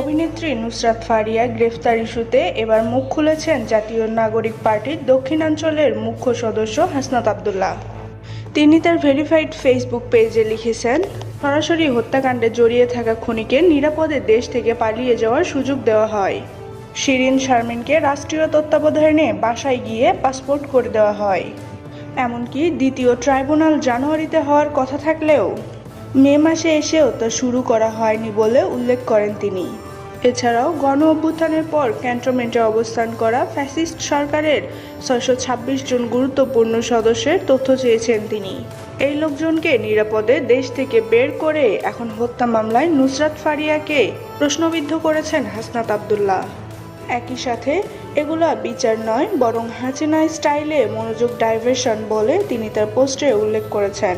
অভিনেত্রী নুসরাত ফারিয়া গ্রেফতার ইস্যুতে এবার মুখ খুলেছেন জাতীয় নাগরিক পার্টির দক্ষিণাঞ্চলের মুখ্য সদস্য হাসনাত আবদুল্লাহ। তিনি তার ভেরিফাইড ফেসবুক পেজে লিখেছেন, সরাসরি হত্যাকাণ্ডে জড়িয়ে থাকা খুনিকে নিরাপদে দেশ থেকে পালিয়ে যাওয়ার সুযোগ দেওয়া হয়। শিরিন শারমিনকে রাষ্ট্রীয় তত্ত্বাবধানে বাসায় গিয়ে পাসপোর্ট করে দেওয়া হয়। এমনকি দ্বিতীয় ট্রাইব্যুনাল জানুয়ারিতে হওয়ার কথা থাকলেও মে মাসে এসেও তা শুরু করা হয়নি বলে উল্লেখ করেন তিনি। এছাড়াও গণ অভ্যুত্থানের পর ক্যান্টনমেন্টে অবস্থান করা ফ্যাসিস্ট সরকারের ছয়শো ছাব্বিশ জন গুরুত্বপূর্ণ সদস্যের তথ্য চেয়েছেন তিনি। এই লোকজনকে নিরাপদে দেশ থেকে বের করে এখন হত্যা মামলায় নুসরাত ফারিয়াকে প্রশ্নবিদ্ধ করেছেন হাসনাত আবদুল্লাহ। একই সাথে এগুলা বিচার নয়, বরং হাসিনা স্টাইলে মনোযোগ ডাইভার্সন বলে তিনি তার পোস্টে উল্লেখ করেছেন।